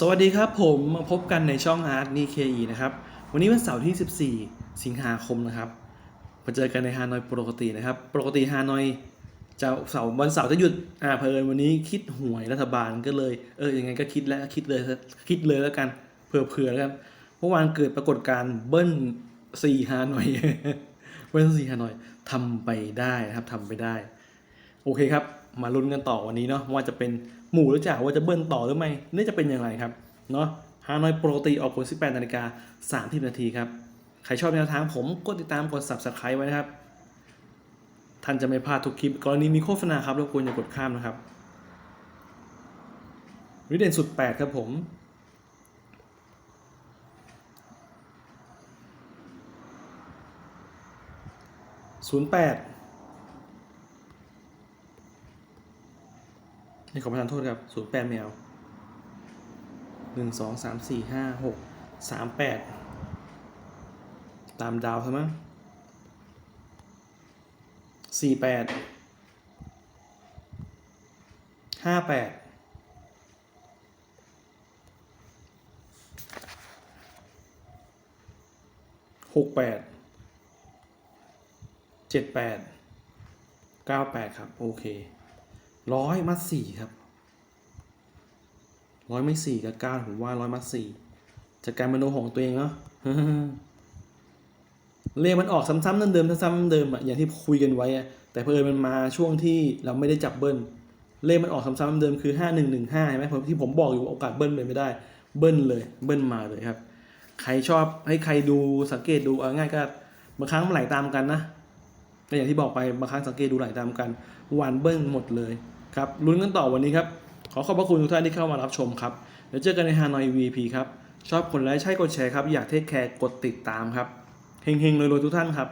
สวัสดีครับผมมาพบกันในช่องอาร์ตนีเคนะครับ วันนี้วันเสาร์ที่ 14 สิงหาคมนะครับมาเจอกันในฮานอยปกตินะครับ ปกติฮานอยจะเสาร์วันเสาร์จะหยุดอ่าเพลินวันนี้คิดหวยรัฐบาลก็เลยเออยังไงก็คิดแล้วคิดเลยคิดเลยแล้วกันเผื่อๆแล้วกันเมื่อวานเกิดปรากฏการณ์เบิ้ลสี่ฮานอยเบิ้ลสี่ฮานอยทำไปได้นะครับทำไปได้ โอเคครับ มาลุ้นกันต่อวันนี้เนาะว่าจะเป็นหมู่หรือจ่าว่าจะเบิ้ลต่อหรือไม่นี่จะเป็นอย่างไรครับเนาะฮานอยโปกติออกผล 18นาฬิกา30นาทีครับ ใครชอบแนวทางผมกดติดตามกด subscribe ไว้นะครับ ท่านจะไม่พลาดทุกคลิป กรณีมีโฆษณาครับรบกวนอย่ากดข้ามนะครับวิเด่นสุด 8 ครับผม ศูนย์แปด นี่ขอประทานโทษครับศูนย์แปดแมวหนึ่งสองสามสี่ห้าหกสามแปดตามดาวใช่ไหมสี่แปดห้าแปดหกแปดเจ็ดแปดเก้าแปดครับ โอเค ร้อยมัดสี่ครับร้อยไม่สี่กับก้าผมว่าร้อยมัดสี่จากการมโนของตัวเองเนาะเลขมันออกซ้ำๆเดิมซ้ำๆเดิมอะอย่างที่คุยกันไว้อะแต่เพอเอิญมันมาช่วงที่เราไม่ได้จับเบิ้ลเลขมันออกซ้ำๆเดิมคือห้าหนึ่งหนึ่งห้าใช่ไหมผมที่ผมบอกอยู่โอกาสเบิ้ลเป็นไม่ได้ เบิ้ลเลย เบิ้ลมาเลยครับ ใครชอบให้ใครดูสังเกตดูเอาง่ายก็บางครั้งมันไหลตามกันนะก็อย่างที่บอกไปบางครั้งสังเกตดูไหลตามกัน หวานเบิ้ลหมดเลย ครับลุ้นกันต่อวันนี้ครับ ขอขอบพระคุณทุกท่านที่เข้ามารับชมครับเดี๋ยวเจอกันในฮานอย VP ครับ ชอบกดไลค์ใช่กดแชร์ครับ อยากเทคแคร์กดติดตามครับเฮงๆรวยๆทุกท่านครับ